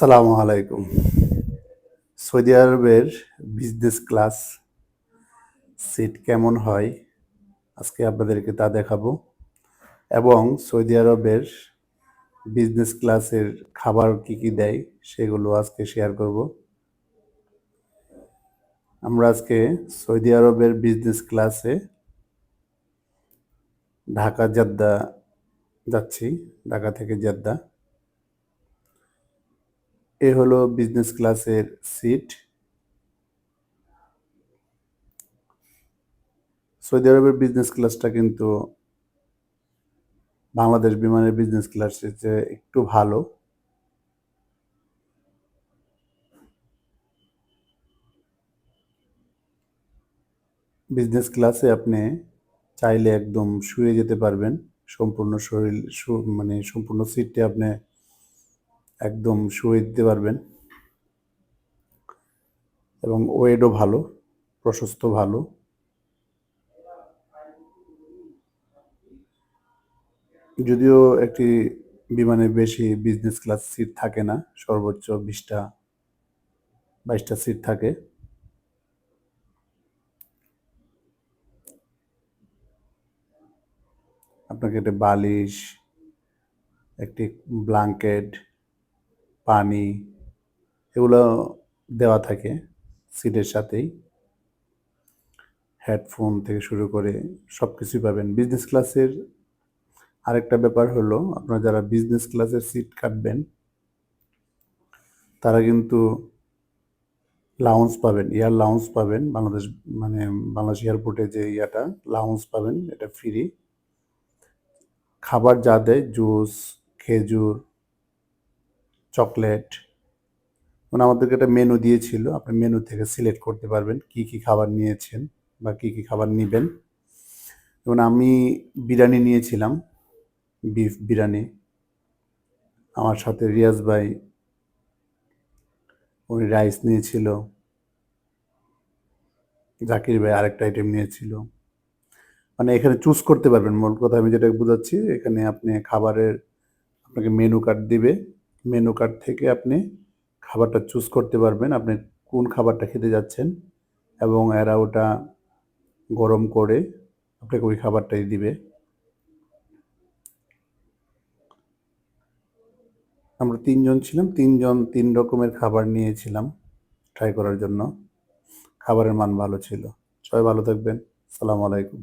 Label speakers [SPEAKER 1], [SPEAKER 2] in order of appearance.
[SPEAKER 1] আসসালামু আলাইকুম। সৌদি আরবের বিজনেস ক্লাস সিট কেমন হয় আজকে আপনাদেরকে তা দেখাবো এবং সৌদি আরবের বিজনেস ক্লাসের খাবার কি কি দেয় সেগুলো আজকে শেয়ার করব। আমরা আজকে সৌদি আরবের বিজনেস ক্লাসে ঢাকা, জেদ্দা যাচ্ছি, ঢাকা থেকে জেদ্দা। এ হলো বিজনেস ক্লাসের সিট সৌদি আরবের বিজনেস ক্লাসটা কিন্তু বাংলাদেশ বিমানের বিজনেস ক্লাসের চেয়ে একটু ভালো। বিজনেস ক্লাসে আপনি চাইলে একদম শুয়ে যেতে পারবেন। সম্পূর্ণ শরীর মানে সম্পূর্ণ সিটটি আপনি একদম শুয়ে দিতে পারবেন। এবং ওয়েটও ভালো, প্রশস্ত ভালো। যদিও একটি বিমানে বেশি বিজনেস ক্লাস সিট থাকে না, সর্বোচ্চ বিশটা, বাইশটা সিট থাকে। আপনাকে একটা বালিশ, একটি ব্ল্যাঙ্কেট পানি এগুলো দেওয়া থাকে সিটের সাথেই। হেডফোন থেকে শুরু করে সব কিছুই পাবেন। বিজনেস ক্লাসের আরেকটা ব্যাপার হলো, আপনারা যারা বিজনেস ক্লাসের সিট কাটবেন, তারা কিন্তু লাউন্স পাবেন, এয়ার লাউন্স পাবেন। বাংলাদেশ মানে বাংলাদেশ এয়ারপোর্টে যে ইয়াটা লাউন্স পাবেন, এটা ফ্রি খাবার যা দেয়, জুস, খেজুর চকলেট। মানে আমাদেরকে একটা মেনু দিয়েছিল, আপনি মেনু থেকে সিলেক্ট করতে পারবেন কি কি খাবার নিয়েছেন বা কি কি খাবার নেবেন। যেমন আমি বিরিয়ানি নিয়েছিলাম বিফ বিরিয়ানি। আমার সাথে রিয়াজ ভাই, উনি রাইস নিয়েছিল। জাকির ভাই আরেকটা আইটেম নিয়েছিল। মানে এখানে চুজ করতে পারবেন। মূল কথা আমি যেটা বোঝাচ্ছি, এখানে আপনি খাবারের, আপনাকে মেনু কার্ড দিবে। মেনু কার্ড থেকে আপনি খাবারটা চুজ করতে পারবেন। আপনি কোন খাবারটা খেতে যাচ্ছেন এবং এরা ওটা গরম করে আপনাকে ওই খাবারটাই দিবে। আমরা তিনজন ছিলাম, তিনজন তিন রকমের খাবার নিয়েছিলাম ট্রাই করার জন্য। খাবারের মান ভালো ছিল। সবাই ভালো থাকবেন। সালাম আলাইকুম।